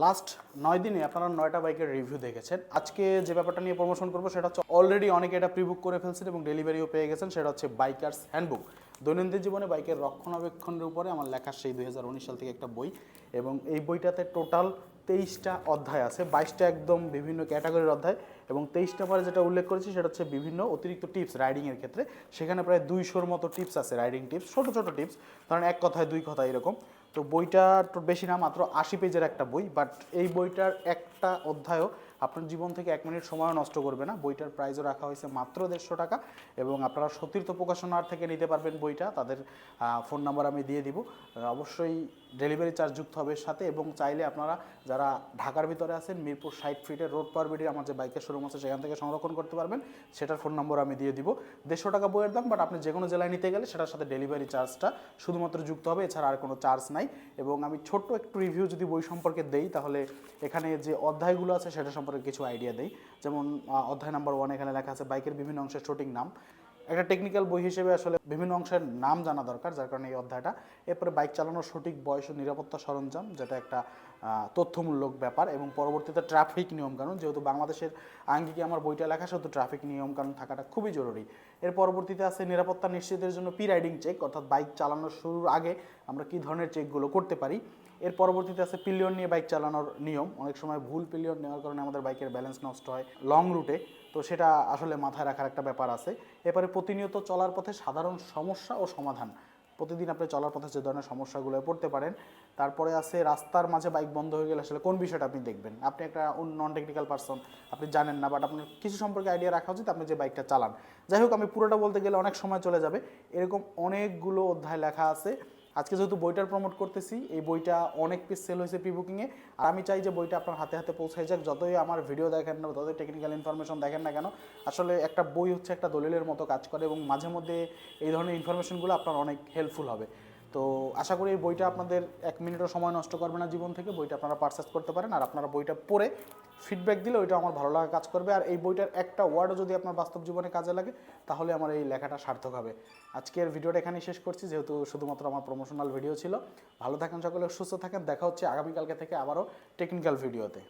Last নয় দিনে আপনারা নয়টা বাইকের রিভিউ দেখেছেন। আজকে যে ব্যাপারটা নিয়ে প্রমোশন করব, সেটা হচ্ছে অলরেডি অনেকে এটা প্রিবুক করে ফেলছেন এবং ডেলিভারিও পেয়ে গেছেন, সেটা হচ্ছে বাইকার্স হ্যান্ডবুক দৈনন্দিন জীবনে বাইকের রক্ষণাবেক্ষণের উপরে আমার লেখা সেই দুই হাজার উনিশ সাল থেকে একটা বই এবং এই বইটাতে টোটাল তেইশটা অধ্যায় আছে, বাইশটা একদম বিভিন্ন ক্যাটাগরির অধ্যায় এবং তেইশটা পরে যেটা উল্লেখ করেছি, সেটা হচ্ছে বিভিন্ন অতিরিক্ত টিপস রাইডিংয়ের ক্ষেত্রে। সেখানে প্রায় দুইশোর মতো টিপস আছে রাইডিং টিপস ছোটো ছোটো টিপস ধরেন এক কথায়, দুই কথা এরকম। তো বইটা তো বেশি না, মাত্র আশি পেজের একটা বই বাট এই বইটার একটা অধ্যায়ও আপনার জীবন থেকে এক মিনিট সময়ও নষ্ট করবে না। বইটার প্রাইসও রাখা হয়েছে মাত্র দেড়শো টাকা এবং আপনারা সতীর্থ প্রকাশনার থেকে নিতে পারবেন বইটা। তাদের ফোন নাম্বার আমি দিয়ে দিব। অবশ্যই ডেলিভারি চার্জ যুক্ত হবে সাথে এবং চাইলে আপনারা যারা ঢাকার ভিতরে আছেন, মিরপুর সাইট ফিটের রোড পারবিটির আমার যে বাইকের শোরুম আছে সেখান থেকে সংরক্ষণ করতে পারবেন। সেটার ফোন নম্বর আমি দিয়ে দিব। দেড়শো টাকা বইয়ের দাম বাট আপনি যে কোনো জেলায় নিতে গেলে সেটার সাথে ডেলিভারি চার্জটা শুধুমাত্র যুক্ত হবে। এছাড়া আর কোনো চার্জ নাই। এবং আমি ছোট্ট একটু রিভিউ যদি বই সম্পর্কে দেই, তাহলে এখানে যে অধ্যায়গুলো আছে সেটা সম্পর্কে কিছু আইডিয়া দেই। যেমন অধ্যায় নাম্বার ওয়ান এখানে লেখা আছে বাইকের বিভিন্ন অংশের সঠিক নাম। একটা টেকনিক্যাল বই হিসেবে আসলে বিভিন্ন অংশের নাম জানা দরকার, যার কারণে এই অধ্যায়টা। এরপরে বাইক চালানোর সঠিক বয়স ও নিরাপত্তা সরঞ্জাম, যেটা একটা তথ্যমূলক ব্যাপার এবং পরবর্তীতে ট্রাফিক নিয়মকানুন। যেহেতু বাংলাদেশের আঙ্গিকে আমার বইটা লেখা, সেহেতু ট্রাফিক নিয়মকানুন থাকাটা খুবই জরুরি। এর পরবর্তীতে আছে নিরাপত্তা নিশ্চিতের জন্য পি রাইডিং চেক অর্থাৎ বাইক চালানোর শুরুর আগে আমরা কী ধরনের চেকগুলো করতে পারি। এর পরবর্তীতে আছে পিলিয়ন নিয়ে বাইক চালানোর নিয়ম। অনেক সময় ভুল পিলিয়ন নেওয়ার কারণে আমাদের বাইকের ব্যালেন্স নষ্ট হয় লং রুটে তো সেটা আসলে মাথায় রাখার একটা ব্যাপার আছে। এরপরে প্রতিনিয়ত চলার পথে সাধারণ সমস্যা ও সমাধান। প্রতিদিন আপনি চলার পথে যে ধরনের সমস্যাগুলো পড়তে পারেন, তারপরে আছে রাস্তার মাঝে বাইক বন্ধ হয়ে গেলে আসলে কোন বিষয়টা আপনি দেখবেন? আপনি একটা নন টেকনিক্যাল পার্সন আপনি জানেন না বাট আপনার কিছু সম্পর্কে আইডিয়া রাখা উচিত আপনি যে বাইকটা চালান। যাই হোক, আমি পুরোটা বলতে গেলে অনেক সময় চলে যাবে। এরকম অনেকগুলো অধ্যায় লেখা আছে। আজকে যেহেতু বইটার প্রমোট করতেছি, এই বইটা অনেক পিস সেল হয়েছে প্রি বুকিংয়ে আর আমি চাই যে বইটা আপনার হাতে হাতে পৌঁছায় যাক, যতই আমার ভিডিও দেখেন না যতই টেকনিক্যাল ইনফরমেশন দেখেন না কেন, আসলে একটা বই হচ্ছে একটা দলিলের মতো কাজ করে এবং মাঝে মধ্যে এই ধরনের ইনফরমেশনগুলো আপনার অনেক হেল্পফুল হবে। তো আশা করি এই বইটা আপনাদের এক মিনিটও সময় নষ্ট করবে না জীবন থেকে। বইটা আপনারা পারচেস করতে পারেন আর আপনারা বইটা পড়ে ফিডব্যাক দিলে ওইটা আমার ভালো লাগা কাজ করবে। আর এই বইটার একটা ওয়ার্ডও যদি আপনার বাস্তব জীবনে কাজে লাগে, তাহলে আমার এই লেখাটা সার্থক হবে। আজকের ভিডিওটা এখানেই শেষ করছি, যেহেতু শুধুমাত্র আমার প্রমোশনাল ভিডিও ছিল। ভালো থাকেন সকলে, সুস্থ থাকেন। দেখা হচ্ছে আগামীকালকে থেকে আবারও টেকনিক্যাল ভিডিওতে